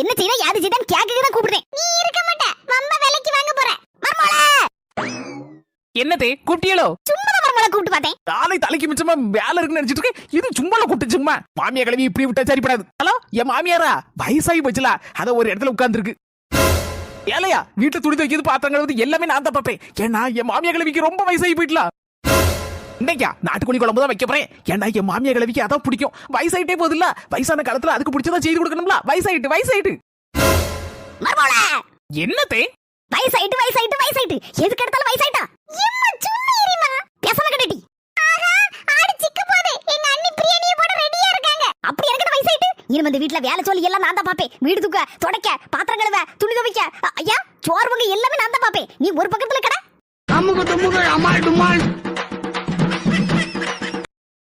என்ன செய்யணும் யாரு செய்தான் கேக்குக்கு கூப்பிடுறேன். நீ இருக்க மாட்ட. வம்ப விலைக்கு வாங்க போறேன் மர்மோள என்னதே கூப்பிட்டியலோ? சும்மா மர்மோள கூப்பிட்டு பார்த்தேன். தாலை தலைக்கு மிச்சமா வேலை இருக்குன்னு நினைச்சிட்டு இருக்கேன். இது சும்மா கூப்பிட்டு சும்மா. மாமியா கிளவி இப்படி விட்டா சரிப்படாது. ஹலோ என் மாமியாரா? வயசாகி போச்சுல. அத ஒரு இடத்துல உட்கார்ந்துருக்கு. ஏலையா வீட்டுல துணி துவைக்கிறது பாத்திரங்கள் வந்து எல்லாமே நான் தான் பார்ப்பேன். ஏன்னா என் மாமியா கிளவிக்கு ரொம்ப வயசாகி போயிட்டலாம் இன்னைக்கா நாட்டுக்கோழி குழம்பு தான் வைக்க போறேன். ஏன்னா என் மாமியா கிளவிக்கு அதான் பிடிக்கும். வயசாயிட்டே போகுதுல்ல வயசான காலத்துல அதுக்கு பிடிச்சதா செய்து கொடுக்கணும்ல? வயசாயிட்டு வயசாயிட்டு. மருமகளே என்னதே வயசாயிட்டு வயசாயிட்டு வயசாயிட்டு. எதுக்கு எடுத்தாலும் வயசாயிட்டா? எம்மா சும்மா இருமா. பேசாம கட்டடி ஆஹா ஆடு சிக்க போதே எங்க அண்ணி பிரியாணிய போட ரெடியா இருக்காங்க. அப்படி எனக்கு வயசாயிட்டு? இனிமே இந்த வீட்ல வேலை சொல்லி எல்லாம் நான் தான் பாப்பேன் வீடு தூக்க தொடக்க பாத்திரம் கழுவ துணி துவைக்க. ஐயா சோறு வகை எல்லாமே நான் தான் பாப்பேன் நீ ஒரு பக்கத்துல கடை. அமுக டுமுக அமால் டுமால்